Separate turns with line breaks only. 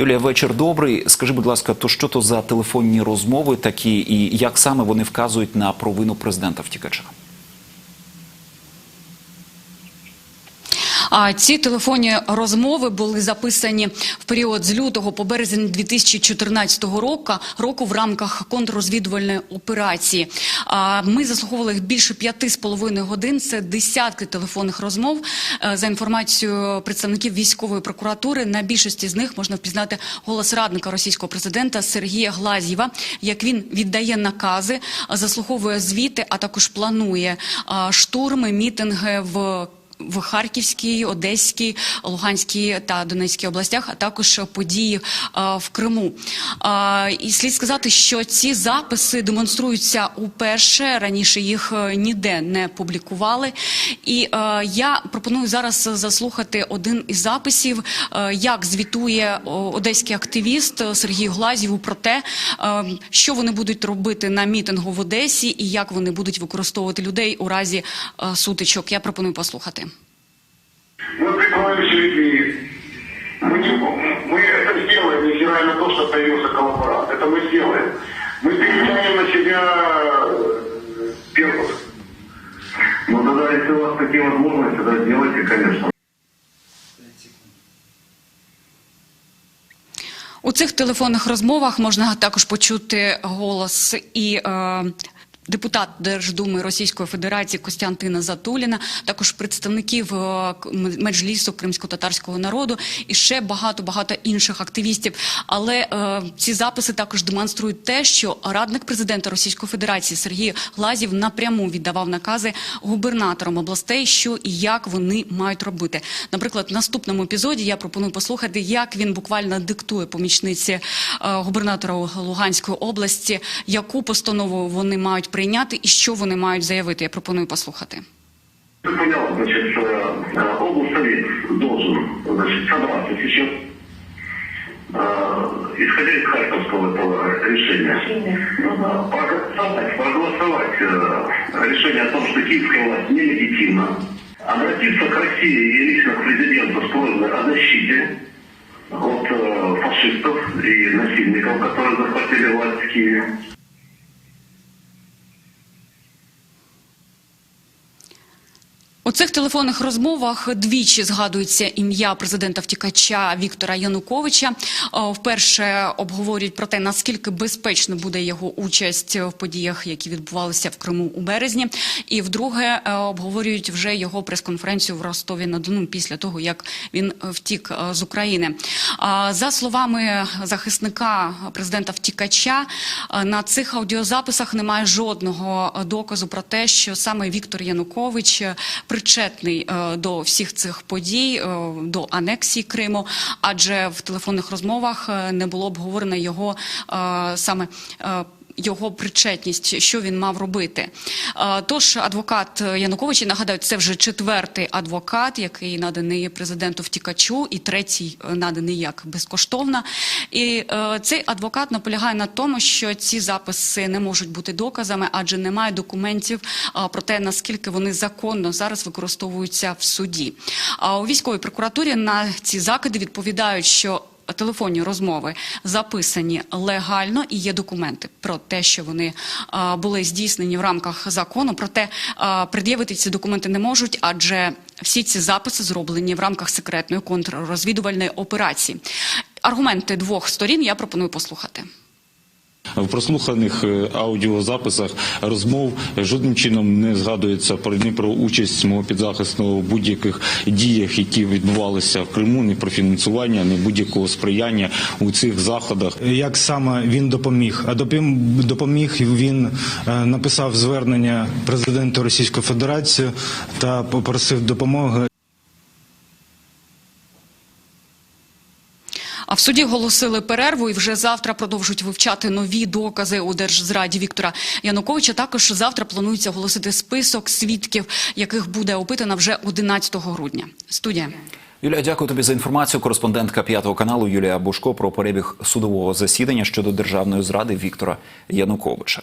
Юлія, вечір добрий. Скажи, будь ласка, то що то за телефонні розмови такі, і як саме вони вказують на провину президента втікача?
А ці телефонні розмови були записані в період з лютого по березень 2014 року, року в рамках контррозвідувальної операції. А Ми заслуховували їх більше п'яти з половиною годин. Це десятки телефонних розмов. Е, За інформацією представників військової прокуратури, на більшості з них можна впізнати голос радника російського президента Сергія Глазєва, як він віддає накази, заслуховує звіти, а також планує штурми, мітинги в в Харківській, Одеській, Луганській та Донецькій областях, а також події в Криму. І слід сказати, що ці записи демонструються уперше. Раніше їх е, ніде не публікували. І е, я пропоную зараз заслухати один із записів, е, як звітує одеський активіст Сергій Глазєв про те, е, що вони будуть робити на мітингу в Одесі і як вони будуть використовувати людей у разі е, сутичок. Я пропоную послухати.
Это мы сделаем. Мы перетянем на себя э, перкус.
Ну тогда, если у вас такие возможности, тогда делайте, конечно.
У цих телефонних розмовах можна також почути голос і. Е, Депутат Держдуми Російської Федерації Костянтина Затуліна, також представників е, меджлісу кримсько-татарського народу і ще багато багато інших активістів. Але е, ці записи також демонструють те, що радник президента Російської Федерації Сергій Глазів напряму віддавав накази губернаторам областей, що і як вони мають робити. Наприклад, в наступному епізоді я пропоную послухати, як він буквально диктує помічниці е, губернатора Луганської області, яку постанову вони мають прийняти і що вони мають заявити. Я пропоную послухати.
Ты понял, значит, э, э, облсовет должен значит, собраться сейчас, э, исходя из Харьковского этого решения, э, проголосовать, проголосовать э, решение о том, что киевская власть нелегитимна, обратиться к России и лично к президенту с просьбой о защите от э, фашистов и насильников, которые захватили власть в Киеве.
У цих телефонних розмовах двічі згадується ім'я президента втікача Віктора Януковича. Вперше обговорюють про те, наскільки безпечно буде його участь в подіях, які відбувалися в Криму у березні. І вдруге е, обговорюють вже його прес-конференцію в Ростові на Дону після того, як він е, втік е, з України. За словами захисника президента втікача, е, на цих аудіозаписах немає жодного е, доказу про те, що саме Віктор Янукович е, причетний е, до всіх цих подій, е, до анексії Криму, адже в телефонних розмовах е, не було обговорено його саме. Його причетність, що він мав робити. Тож адвокат Януковича, нагадаю, це вже четвертий адвокат, який наданий президенту втікачу, і третій е, наданий як безкоштовно. І е, цей адвокат наполягає на тому, що ці записи не можуть бути доказами, адже немає документів е, про те, наскільки вони законно зараз використовуються в суді. А у військовій прокуратурі на ці закиди відповідають, що телефонні розмови записані легально і є документи про те, що вони були здійснені в рамках закону. Проте пред'явити ці документи не можуть, адже всі ці записи зроблені в рамках секретної контррозвідувальної операції. Аргументи двох сторін я пропоную послухати.
В прослуханих е, аудіозаписах розмов жодним чином не згадується про ні про участь мого підзахисного в будь-яких діях, які відбувалися в Криму, ні про фінансування, ні будь-якого сприяння у цих заходах.
як саме він допоміг. А допоміг він е, написав звернення президенту Російської Федерації та попросив допомоги
А в суді оголосили перерву і вже завтра продовжують вивчати нові докази у держзраді Віктора Януковича. Також завтра планується оголосити список свідків, яких буде опитана вже 11 грудня. Студія.
Юлія, дякую тобі за інформацію. Кореспондентка п'ятого каналу Юлія Бушко про перебіг судового засідання щодо державної зради Віктора Януковича.